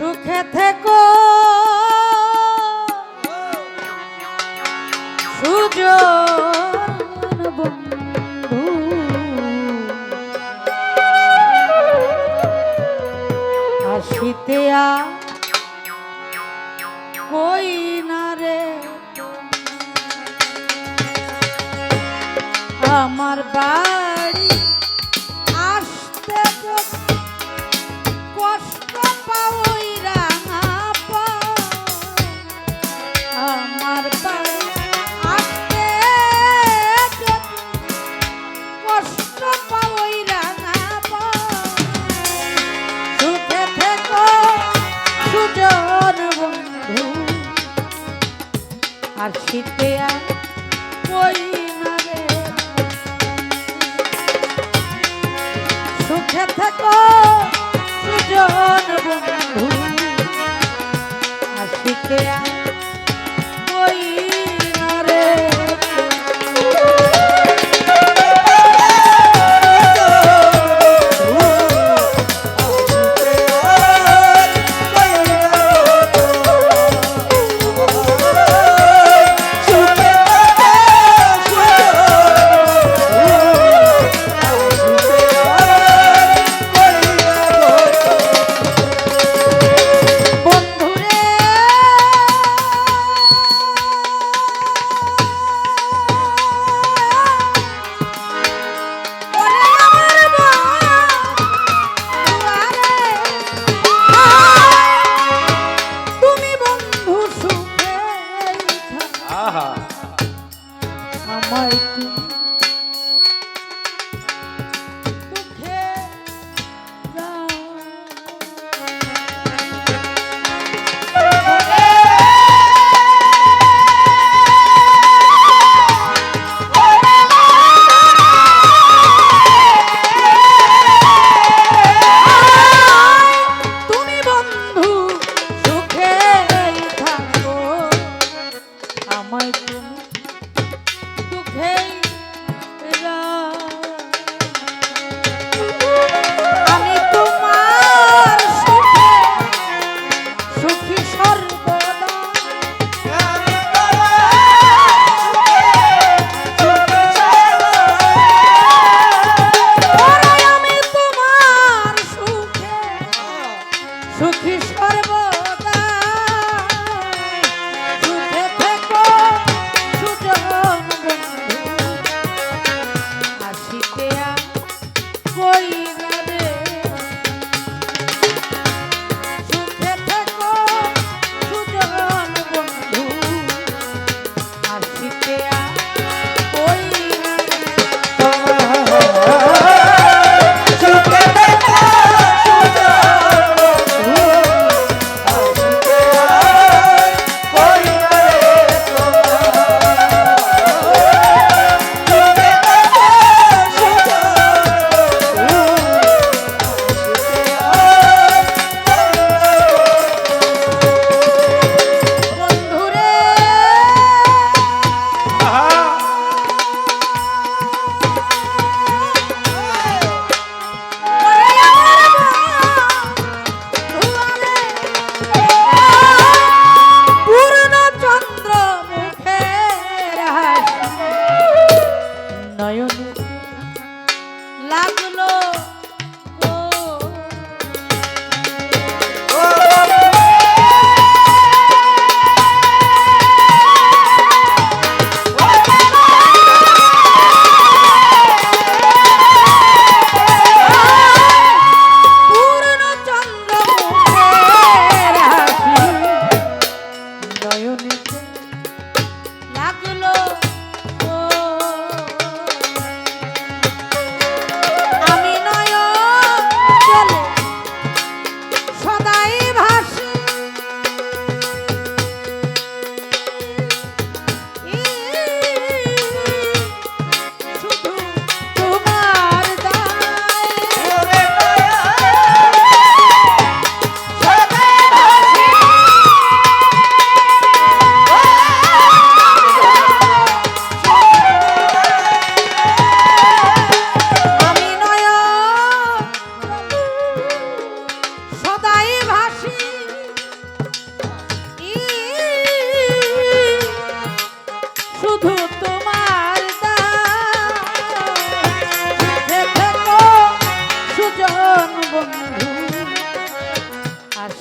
সুখে থেকো। সুজন বন্ধু। আসিতে কই না রে। আমার বা আর শীতে আর ওই না রে। সুখে থাকো সুজন বন্ধু। আর শীতে আর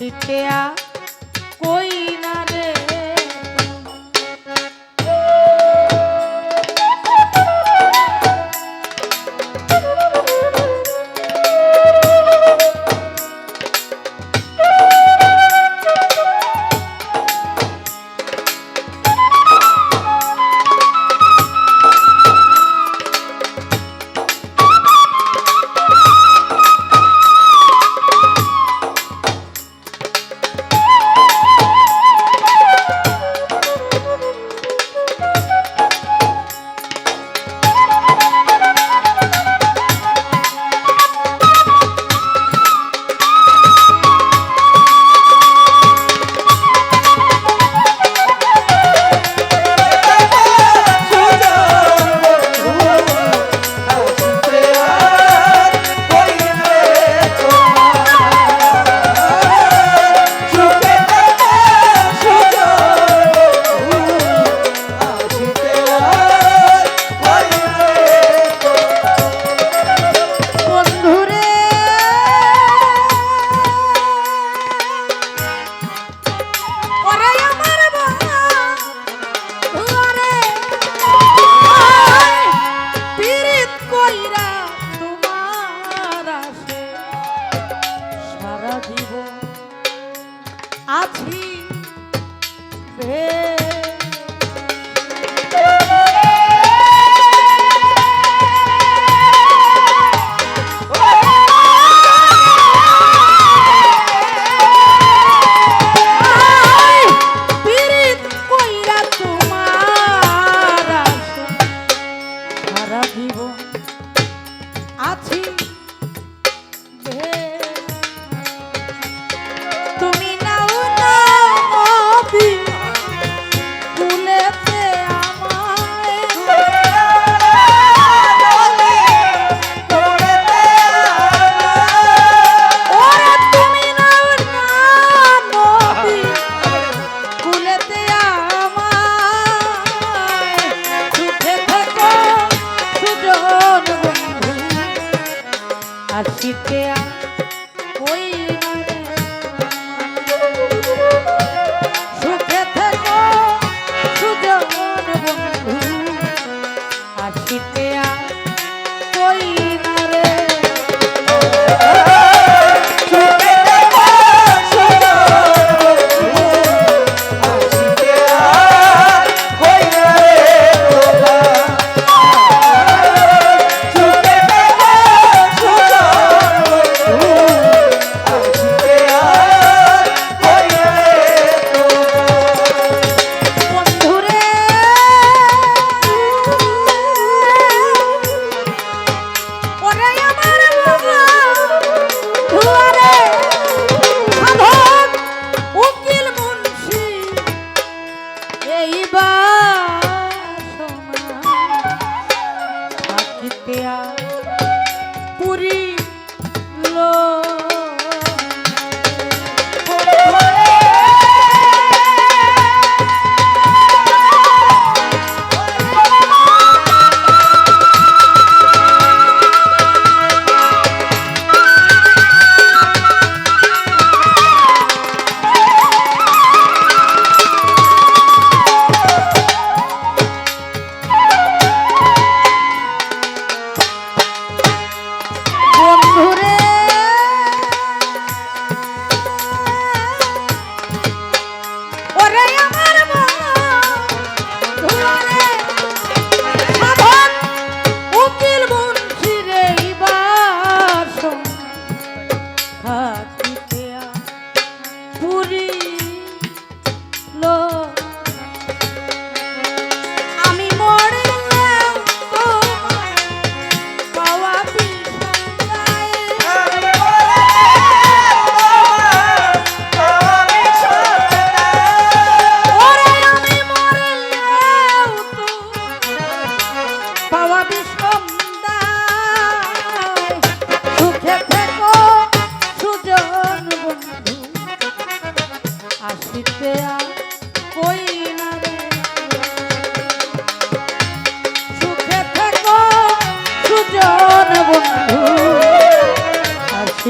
আসিতেয়া আসিতে ওই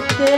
dipped it.